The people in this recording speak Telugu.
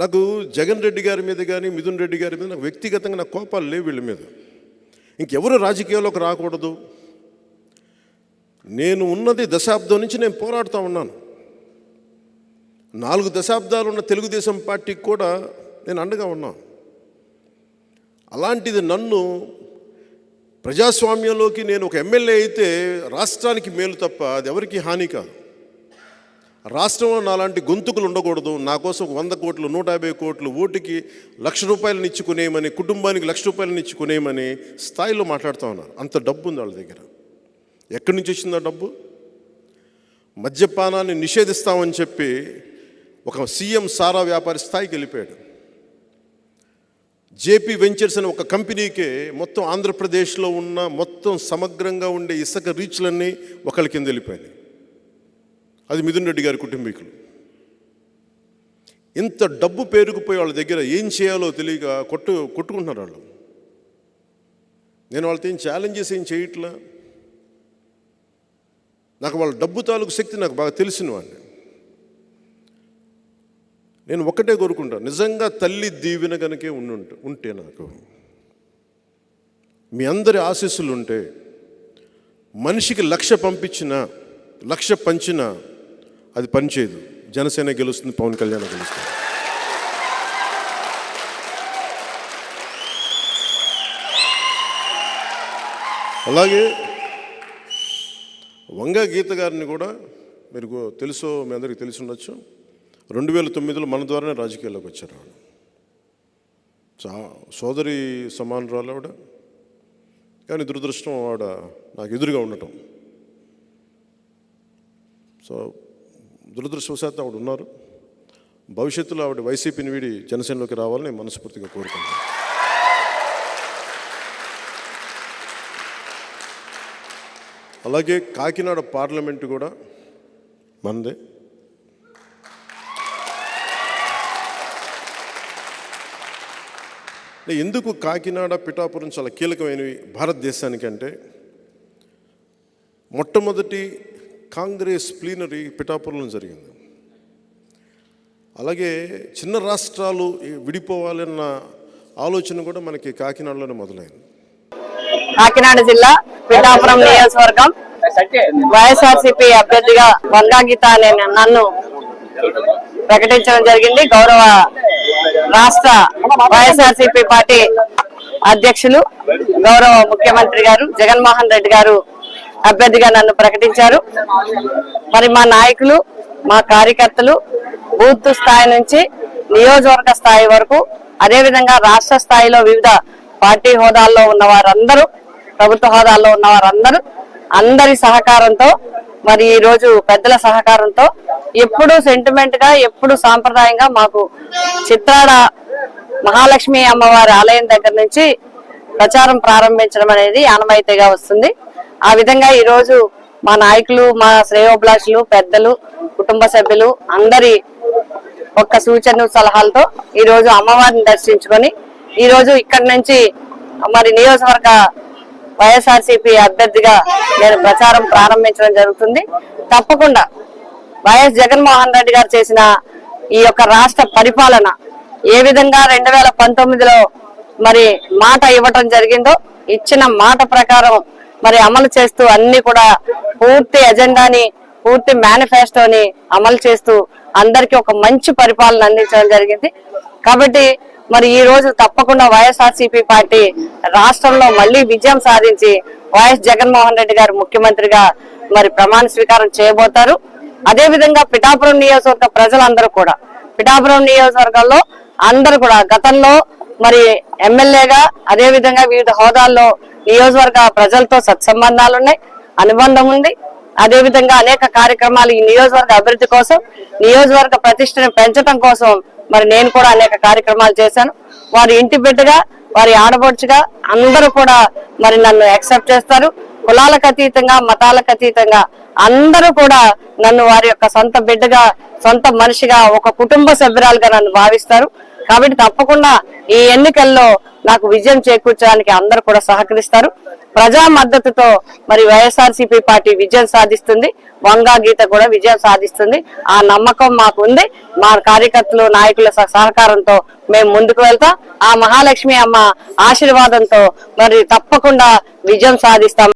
నాకు జగన్ రెడ్డి గారి మీద కానీ మిథున్ రెడ్డి గారి మీద నాకు వ్యక్తిగతంగా నాకు కోపాలు లేవు వీళ్ళ మీద. ఇంకెవరు రాజకీయాల్లోకి రాకూడదు. నేను ఉన్నది దశాబ్దం నుంచి నేను పోరాడుతూ ఉన్నాను. నాలుగు దశాబ్దాలు ఉన్న తెలుగుదేశం పార్టీకి కూడా నేను అండగా ఉన్నాను. అలాంటిది నన్ను ప్రజాస్వామ్యంలోకి నేను ఒక ఎమ్మెల్యే అయితే రాష్ట్రానికి మేలు తప్ప అది ఎవరికి హాని కాదు. రాష్ట్రంలో నాలాంటి గొంతుకులు ఉండకూడదు. నా కోసం వంద కోట్లు నూట యాభై కోట్లు ఓటుకి లక్ష రూపాయలను ఇచ్చుకునేయమని కుటుంబానికి లక్ష రూపాయలను ఇచ్చుకునేయమని స్థాయిలో మాట్లాడుతూ ఉన్నారు. అంత డబ్బు ఉంది వాళ్ళ దగ్గర. ఎక్కడి నుంచి వచ్చిందో డబ్బు? మద్యపానాన్ని నిషేధిస్తామని చెప్పి ఒక సీఎం సారా వ్యాపారి స్థాయికి వెళ్ళిపోయాడు. జేపీ వెంచర్స్ అనే ఒక కంపెనీకే మొత్తం ఆంధ్రప్రదేశ్లో ఉన్న మొత్తం సమగ్రంగా ఉండే ఇసుక రీచ్లన్నీ ఒకళ్ళ కింద వెళ్ళిపోయినాయి. అది మిథున్ రెడ్డి గారి కుటుంబీకులు. ఇంత డబ్బు పేరుకుపోయి వాళ్ళ దగ్గర ఏం చేయాలో తెలియక కొట్టు కొట్టుకుంటున్నారు వాళ్ళు. నేను వాళ్ళతో ఏం ఛాలెంజెస్ ఏం చేయట్లా? నాకు వాళ్ళ డబ్బు తాలూకు శక్తి నాకు బాగా తెలిసిన వాడిని. నేను ఒక్కటే కోరుకుంటాను నిజంగా తల్లి దీవెన కనుకే ఉండుంటే ఉంటే నాకు మీ అందరి ఆశీస్సులు ఉంటే మనిషికి లక్ష పంపించిన లక్ష పంచిన అది పనిచేయదు జనసేన గెలుస్తుంది పవన్ కళ్యాణ్ గెలుస్తుంది అలాగే వంగ గీత గారిని కూడా మీరు తెలుసో మీ అందరికీ తెలిసి ఉండొచ్చు. రెండు వేల తొమ్మిదిలో మన ద్వారానే రాజకీయాల్లోకి వచ్చారు ఆవిడ. చా సోదరి సమానురాలు ఆవిడ. కానీ దురదృష్టం ఆవిడ నాకు ఎదురుగా ఉండటం. సో దురదృష్టవశాత్తు ఆవిడ ఉన్నారు. భవిష్యత్తులో ఆవిడ వైసీపీని వీడి జనసేనలోకి రావాలని మనస్ఫూర్తిగా కోరుకుంటున్నాను. అలాగే కాకినాడ పార్లమెంటు కూడా మనదే. ఎందుకు కాకినాడ పిఠాపురం చాలా కీలకమైనవి భారతదేశానికి అంటే మొట్టమొదటి కాంగ్రెస్ ప్లీనరీ పిఠాపురంలో జరిగింది. అలాగే చిన్న రాష్ట్రాలు విడిపోవాలన్న ఆలోచన కూడా మనకి కాకినాడలోనే మొదలైంది. కాకినాడ జిల్లా పిఠాపురం నియోజకవర్గం. వైఎస్ఆర్సీపీ అభ్యర్థిగా వంగా గీత అనే నన్ను ప్రకటించడం జరిగింది. గౌరవ రాష్ట్ర వైఎస్ఆర్సీపీ పార్టీ అధ్యక్షులు గౌరవ ముఖ్యమంత్రి గారు జగన్మోహన్ రెడ్డి గారు అభ్యర్థిగా నన్ను ప్రకటించారు. మరి మా నాయకులు మా కార్యకర్తలు బూత్ స్థాయి నుంచి నియోజకవర్గ స్థాయి వరకు అదేవిధంగా రాష్ట్ర స్థాయిలో వివిధ పార్టీ హోదాల్లో ఉన్న వారందరూ ప్రభుత్వ హోదాల్లో ఉన్న వారందరూ అందరి సహకారంతో మరి ఈ రోజు పెద్దల సహకారంతో ఎప్పుడు సెంటిమెంట్గా ఎప్పుడు సాంప్రదాయంగా మాకు చిత్రాడ మహాలక్ష్మి అమ్మవారి ఆలయం దగ్గర నుంచి ప్రచారం ప్రారంభించడం అనేది ఆనవాయితీగా వస్తుంది. ఆ విధంగా ఈరోజు మా నాయకులు మా శ్రేయోభిలాషులు పెద్దలు కుటుంబ సభ్యులు అందరి ఒక్క సూచన సలహాలతో ఈరోజు అమ్మవారిని దర్శించుకొని ఈరోజు ఇక్కడ ఇక్కడి నుంచి మరి నియోజకవర్గ వైఎస్ఆర్సీపీ అభ్యర్థిగా నేను ప్రచారం ప్రారంభించడం జరుగుతుంది. తప్పకుండా వైఎస్ జగన్మోహన్ రెడ్డి గారు చేసిన ఈ యొక్క రాష్ట్ర పరిపాలన ఏ విధంగా రెండు వేల పంతొమ్మిదిలో మరి మాట ఇవ్వటం జరిగిందో ఇచ్చిన మాట ప్రకారం మరి అమలు చేస్తూ అన్ని కూడా పూర్తి ఎజెండాని పూర్తి మేనిఫెస్టోని అమలు చేస్తూ అందరికీ ఒక మంచి పరిపాలన అందించడం జరిగింది. కాబట్టి మరి ఈ రోజు తప్పకుండా వైఎస్ఆర్సీపీ పార్టీ రాష్ట్రంలో మళ్ళీ విజయం సాధించి వైఎస్ జగన్మోహన్ రెడ్డి గారు ముఖ్యమంత్రిగా మరి ప్రమాణ స్వీకారం చేయబోతారు. అదే విధంగా పిఠాపురం నియోజకవర్గ ప్రజలందరూ కూడా పిఠాపురం నియోజకవర్గంలో అందరూ కూడా గతంలో మరి ఎమ్మెల్యేగా అదే విధంగా వివిధ హోదాల్లో నియోజకవర్గ ప్రజలతో సత్సంబంధాలు ఉన్నాయి అనుబంధం ఉంది. అదేవిధంగా అనేక కార్యక్రమాలు ఈ నియోజకవర్గ అభివృద్ధి కోసం నియోజకవర్గ ప్రతిష్టను పెంచడం కోసం మరి నేను కూడా అనేక కార్యక్రమాలు చేశాను. వారి ఇంటి బిడ్డగా వారి ఆడపడుచుగా అందరూ కూడా మరి నన్ను యాక్సెప్ట్ చేస్తారు. కులాలకు అతీతంగా మతాలకు అతీతంగా అందరూ కూడా నన్ను వారి యొక్క సొంత బిడ్డగా సొంత మనిషిగా ఒక కుటుంబ సభ్యురాలుగా నన్ను భావిస్తారు. కాబట్టి తప్పకుండా ఈ ఎన్నికల్లో నాకు విజయం చేకూర్చడానికి అందరు కూడా సహకరిస్తారు. ప్రజా మద్దతుతో మరి వైఎస్ఆర్సీపీ పార్టీ విజయం సాధిస్తుంది. వంగా గీత కూడా విజయం సాధిస్తుంది. ఆ నమ్మకం మాకు ఉంది. మా కార్యకర్తలు నాయకుల సహకారంతో మేము ముందుకు వెళ్తాం. ఆ మహాలక్ష్మి అమ్మ ఆశీర్వాదంతో మరి తప్పకుండా విజయం సాధిస్తాం.